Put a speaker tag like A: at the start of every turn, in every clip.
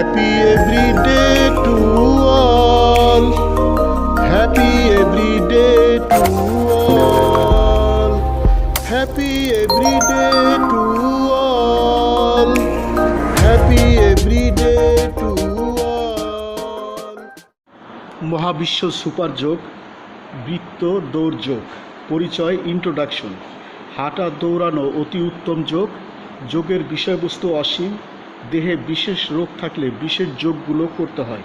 A: Happy every day to all. Happy every day to all. Happy every day to all. Happy every day to all. মহাবিশ্ব super যোগ বৃত্ত দৌড় পরিচয় introduction হাঁটা দৌড়ানো অতি উত্তম যোগ যোগের বিষয়বস্তু অসীম দেহে বিশেষ রোগ থাকলে বিশেষ যোগগুলো করতে হয়।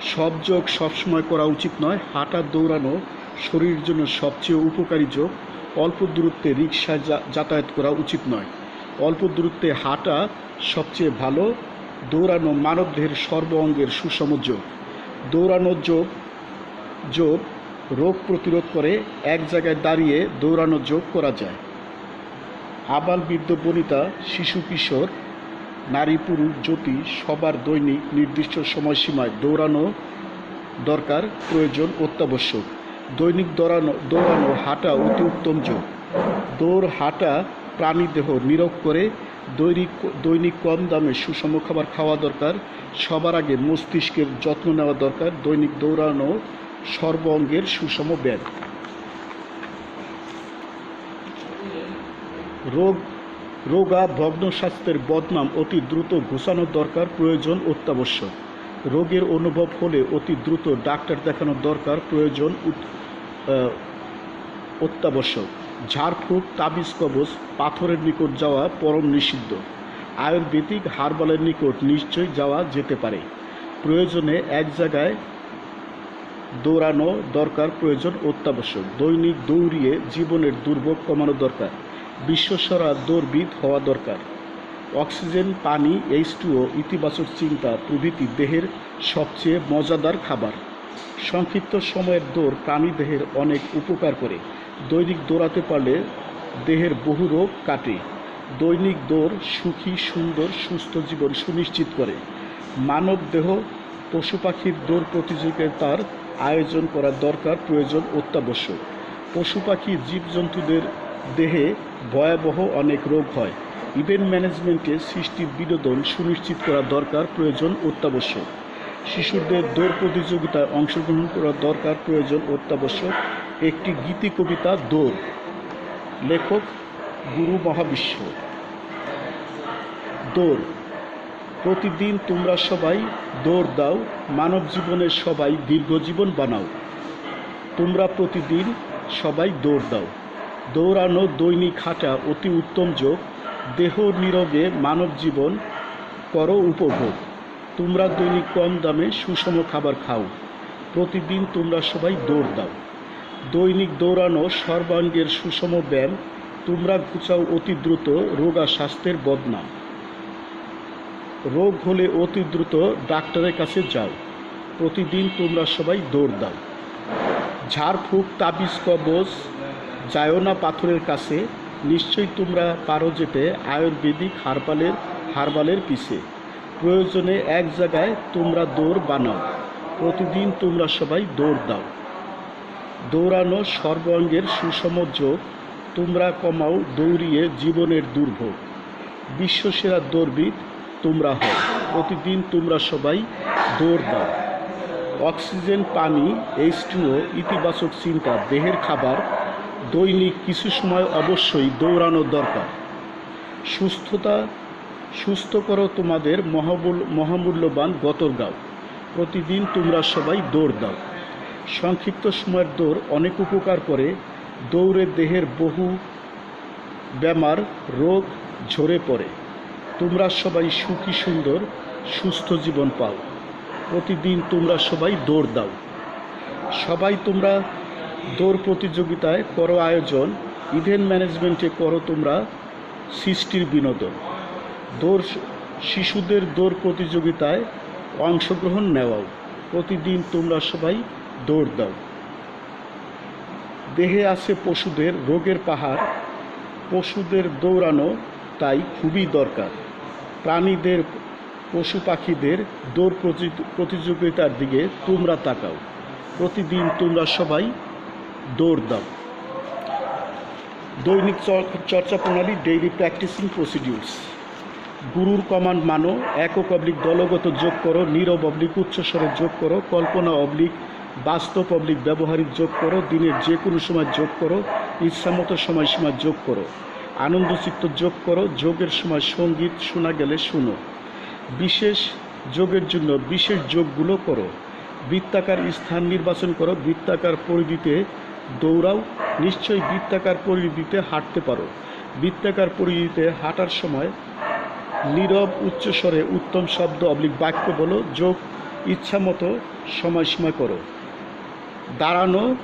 A: সব যোগ সবসময় করা উচিত নয়, হাঁটা, দৌড়ানো শরীরের জন্য সবচেয়ে উপকারী যোগ। অল্প দূরত্বে রিক্সা যাতায়াত করা উচিত নয়। অল্প দূরত্বে হাঁটা সবচেয়ে ভালো। দৌড়ানো মানবদেহের সর্ব অঙ্গের সুষম যোগ। দৌড়ানোর যোগ যোগ রোগ প্রতিরোধ করে এক জায়গায় দাঁড়িয়ে দৌড়ানো যোগ করা যায়। আবাল বৃদ্ধ বনিতা, শিশু কিশোর নারী, পুরুষ, জ্যোতি, সবার দৈনিক নির্দিষ্ট সময়সীমায় দৌড়ানো দরকার, প্রয়োজন অত্যাবশ্যক। দৈনিক দৌড়ানো দৌড়ানো হাঁটা অতি উত্তম যোগ। দৌড় হাঁটা প্রাণীদেহ নিরোগ করে দৈনিক দৈনিক কম দামে সুষম খাবার খাওয়া দরকার। সবার আগে মস্তিষ্কের যত্ন নেওয়া দরকার। দৈনিক দৌড়ানো সর্ব অঙ্গের সুষম ব্যায়াম। রোগ রোগা ভগ্ন স্বাস্থ্যের বদনাম অতি দ্রুত ঘোষানোর দরকার, প্রয়োজন অত্যাবশ্যক। রোগের অনুভব হলে অতি দ্রুত ডাক্তার দেখানোর দরকার, প্রয়োজন অত্যাবশ্যক। ঝাড়ফুঁক, তাবিজ কবজ, পাথরের নিকট যাওয়া পরম নিষিদ্ধ। আয়ুর্বেদিক হারবালের নিকট নিশ্চয়ই যাওয়া যেতে পারে। প্রয়োজনে এক জায়গায় দৌড়ানো দরকার, প্রয়োজন অত্যাবশ্যক। দৈনিক দৌড়িয়ে জীবনের দুর্ভোগ কমানো দরকার। বিশ্বসরা দৌড়বিদ হওয়া দরকার। অক্সিজেন, পানি এইচ টুও ইতিবাচক চিন্তা প্রভৃতি দেহের সবচেয়ে মজাদার খাবার। সংক্ষিপ্ত সময়ের দৌড় প্রাণী দেহের অনেক উপকার করে। দৈনিক দৌড়াতে পারলে দেহের বহু রোগ কাটে। দৈনিক দৌড় সুখী, সুন্দর, সুস্থ জীবন সুনিশ্চিত করে। মানব দেহ, পশু পাখির দৌড় প্রতিযোগিতার আয়োজন করা দরকার প্রয়োজন অত্যাবশ্যক। পশু পাখি, জীবজন্তুদের দেহে ভয়াবহ অনেক রোগ হয়। ইভেন্ট ম্যানেজমেন্টে সৃষ্টি বিনোদন সুনিশ্চিত করা দরকার, প্রয়োজন অত্যাবশ্যক। শিশুদের দৌড় প্রতিযোগিতায় অংশগ্রহণ করা দরকার, প্রয়োজন অত্যাবশ্যক। একটি গীতি কবিতা, দৌড়। লেখক গুরু মহাবিশ্ব। দৌড়। প্রতিদিন তোমরা সবাই দৌড় দাও, মানব জীবনের সবাই দীর্ঘ জীবন বানাও। তোমরা প্রতিদিন সবাই দৌড় দাও। দৌড়ানো দৈনিক হাঁটা অতি উত্তম যোগ। দেহ নিরোগে মানব জীবন করো উপভোগ। তোমরা দৈনিক কম দামে সুষম খাবার খাও। প্রতিদিন তোমরা সবাই দৌড় দাও। দৈনিক দৌড়ানো সর্বাঙ্গের সুষম ব্যায়াম। তোমরা গুছাও অতি দ্রুত রোগা স্বাস্থ্যের বদনাম। রোগ হলে অতি দ্রুত ডাক্তারের কাছে যাও। প্রতিদিন তোমরা সবাই দৌড় দাও। ঝাড়ফুঁক, তাবিজ, কবজ যায়ও না পাথরের কাছে নিশ্চয়ই তোমরা পারো যেতে আয়ুর্বেদিক হারবালের হারবালের পিছে। প্রয়োজনে এক জায়গায় তোমরা দৌড় বানাও। প্রতিদিন তোমরা সবাই দৌড় দাও। দৌড়ানো সর্বাঙ্গের সুষম যোগ, তোমরা কমাও দৌড়িয়ে জীবনের দুর্ভোগ। বিশ্বসেরা দৌড়বিদ তোমরা হও। প্রতিদিন তোমরা সবাই দৌড় দাও। অক্সিজেন, পানি এইচ ইতিবাচক চিন্তা, দেহের খাবার দৈনিক কিছু সময় অবশ্যই দৌড়ানো দরকার। সুস্থতা, সুস্থ করো তোমাদের মহামূল মহামূল্যবান গতরগাঁও প্রতিদিন তোমরা সবাই দৌড় দাও। সংক্ষিপ্ত সময়ের দৌড় অনেক উপকার করে। দৌড়ে দেহের বহু বেমার রোগ ঝরে পড়ে। তোমরা সবাই সুখী, সুন্দর, সুস্থ জীবন পাও। প্রতিদিন তোমরা সবাই দৌড় দাও। সবাই তোমরা দৌড় প্রতিযোগিতায় করো আয়োজন, ইভেন্ট ম্যানেজমেন্টে করো তোমরা সৃষ্টির বিনোদন। দৌড় শিশুদের দৌড় প্রতিযোগিতায় অংশগ্রহণ নেওয়াও। প্রতিদিন তোমরা সবাই দৌড় দাও। দেহে আছে পশুদের রোগের পাহাড়। পশুদের দৌড়ানো তাই খুবই দরকার। প্রাণীদের, পশু পাখিদের দৌড় প্রতি- প্রতিযোগিতার দিকে তোমরা তাকাও। প্রতিদিন তোমরা সবাই দৌড় দাও দৈনিক চর- চর্চা প্রণালী ডেইলি প্র্যাকটিসিং প্রসিডিউরস গুরুর কমান্ড মানো, একক অবলিক দলগত যোগ করো, নীরব অবলিক উচ্চস্বরে যোগ করো, কল্পনা অবলিক বাস্তব অবলিক ব্যবহারিক যোগ করো, দিনের যে কোনো সময় যোগ করো, ইচ্ছামতো সময়সীমা যোগ করো। আনন্দচিত্ত যোগ করো, যোগের সময় সংগীত শোনা গেলে শুনো। বিশেষ যোগের জন্য বিশেষ যোগগুলো করো। বৃত্তাকার স্থান নির্বাচন করো, বৃত্তাকার পরিধিতে দৌড়াও নিশ্চয়ই বৃত্তাকার পরিধিতে হাঁটতে পারো। বৃত্তাকার পরিধিতে হাঁটার সময় নীরব উচ্চস্বরে উত্তম শব্দ অবলিক বাক্য বলো, যোগ ইচ্ছামতো সময়সীমা করো। দাঁড়ানো,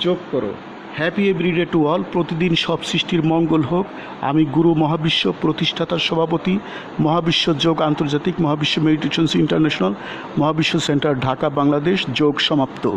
A: যোগ করো। হ্যাপি এভরিডে টু অল প্রতিদিন সব সৃষ্টির মঙ্গল হোক। আমি গুরু মহাবিশ্ব প্রতিষ্ঠাতার সভাপতি, মহাবিশ্ব যোগ আন্তর্জাতিক, মহাবিশ্ব মেডিটেশনস ইন্টারন্যাশনাল, মহাবিশ্ব সেন্টার, ঢাকা, বাংলাদেশ, যোগ সমাপ্ত।